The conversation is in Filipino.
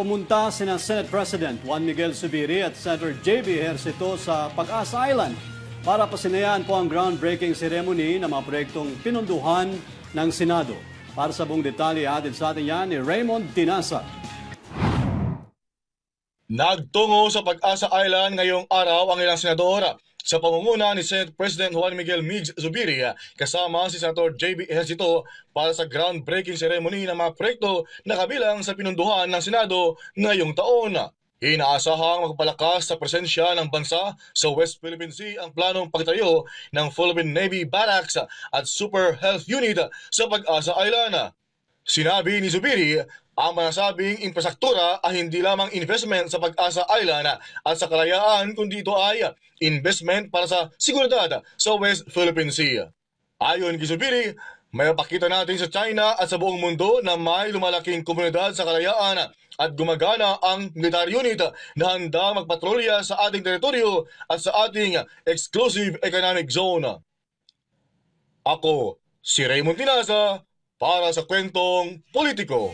pumunta sina Senate President Juan Miguel Zubiri at Senator J.B. Ejercito sa Pag-asa Island para pasinayaan po ang groundbreaking ceremony ng mga proyektong pinunduhan ng Senado. Para sa buong detalye, atin sa atin yan ni Raymond Tinasa. Nagtungo sa Pag-asa Island ngayong araw ang ilang senador sa pamumuna ni Senate President Juan Miguel Migs Zubiri kasama si Senator J.B. Ejercito para sa groundbreaking ceremony ng mga proyekto na kabilang sa pinunduhan ng Senado ngayong taon. Inaasahang magpalakas sa presensya ng bansa sa West Philippine Sea ang planong pagtayo ng Philippine Navy Barracks at Super Health Unit sa Pag-asa Island. Sinabi ni Zubiri, ang manasabing infrastruktura ay hindi lamang investment sa Pag-asa Island at sa kalayaan kundi ito ay investment para sa seguridad sa West Philippine Sea. Ayon kay Zubiri, may pakita natin sa China at sa buong mundo na may lumalaking komunidad sa kalayaan at gumagana ang military unit na handa magpatrolya sa ating teritoryo at sa ating exclusive economic zone. Ako, si Raymond Tinasa, para sa kwentong politiko.